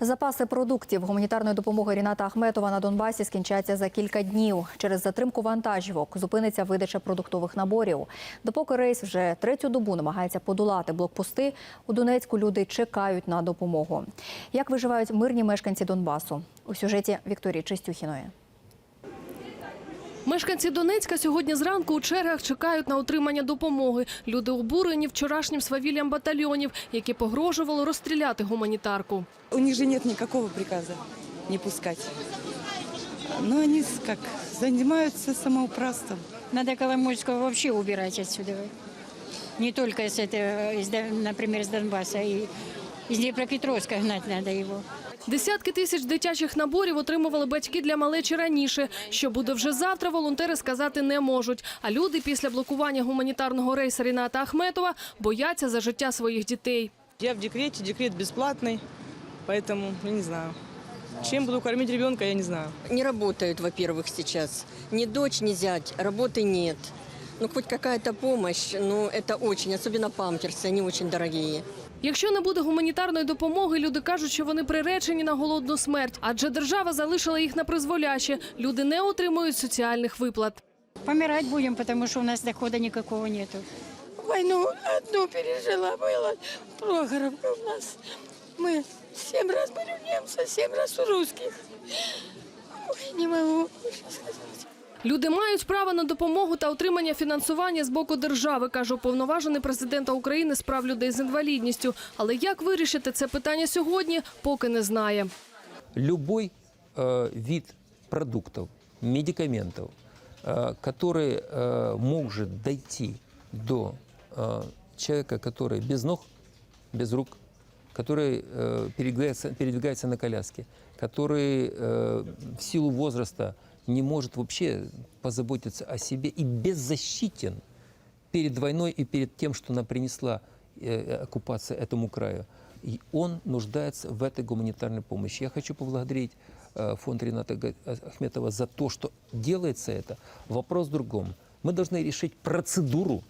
Запаси продуктів гуманітарної допомоги Ріната Ахметова на Донбасі скінчаться за кілька днів. Через затримку вантажівок зупиниться видача продуктових наборів. Допоки рейс вже третю добу намагається подолати блокпости, у Донецьку люди чекають на допомогу. Як виживають мирні мешканці Донбасу? У сюжеті Вікторії Чистюхіної. Мешканці Донецька сьогодні зранку у чергах чекають на отримання допомоги. Люди обурені вчорашнім свавіллям батальйонів, які погрожували розстріляти гуманітарку. У них же нет никакого приказа не пускать. Но они с- как занимаются самоуправством. Надо Коломойского вообще убирать отсюда. Не только с этого, Дон- например, из Донбасса, и из Днепропетровска гнать надо его. Десятки тисяч дитячих наборів отримували батьки для малечі раніше. Що буде вже завтра, волонтери сказати не можуть. А люди після блокування гуманітарного рейсу Ріната Ахметова бояться за життя своїх дітей. Я в декрете, декрет бесплатный, поэтому я не знаю. Чем буду кормить ребенка, я не знаю. не работают, во-первых, сейчас. Ни дочь, ни зять, работы нет. Ну, хоть какая-то помощь, но это очень, особенно памперсы, они очень дорогие. Якщо не буде гуманітарної допомоги, люди кажуть, що вони приречені на голодну смерть, адже держава залишила їх на призволяще. Люди не отримують соціальних виплат. Помирать будем, потому что у нас дохода никакого нету. Войну одну пережила, была Прохоровка у нас. Мы семь раз были у немцев, семь раз у русских. Ой, не могу больше сказать. Люди мають право на допомогу та отримання фінансування з боку держави, каже уповноважений президента України з прав людей з інвалідністю. Але як вирішити це питання сьогодні, поки не знає. любой э, вид продуктов, медикаментов, э, который э, может дойти до э, человека, который без ног, без рук, который э, передвигается, передвигается на коляске, который э, в силу возраста не может вообще позаботиться о себе и беззащитен перед войной и перед тем, что она принесла э, оккупация этому краю. И он нуждается в этой гуманитарной помощи. Я хочу поблагодарить э, фонд Рената Га- Ахметова за то, что делается это. Вопрос в другом. Мы должны решить процедуру,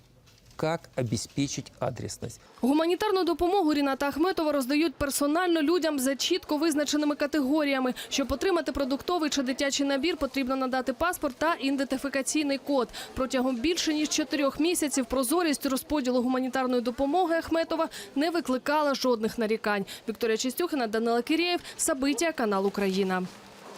как обеспечить адресность. Гуманітарну допомогу Ріната Ахметова роздають персонально людям за чітко визначеними категоріями. Щоб отримати продуктовий чи дитячий набір, потрібно надати паспорт та ідентифікаційний код. Протягом більше ніж чотирьох місяців прозорість розподілу гуманітарної допомоги Ахметова не викликала жодних нарікань. Вікторія Чистюхина, Данила Кірєєв, Сабиття, канал Україна.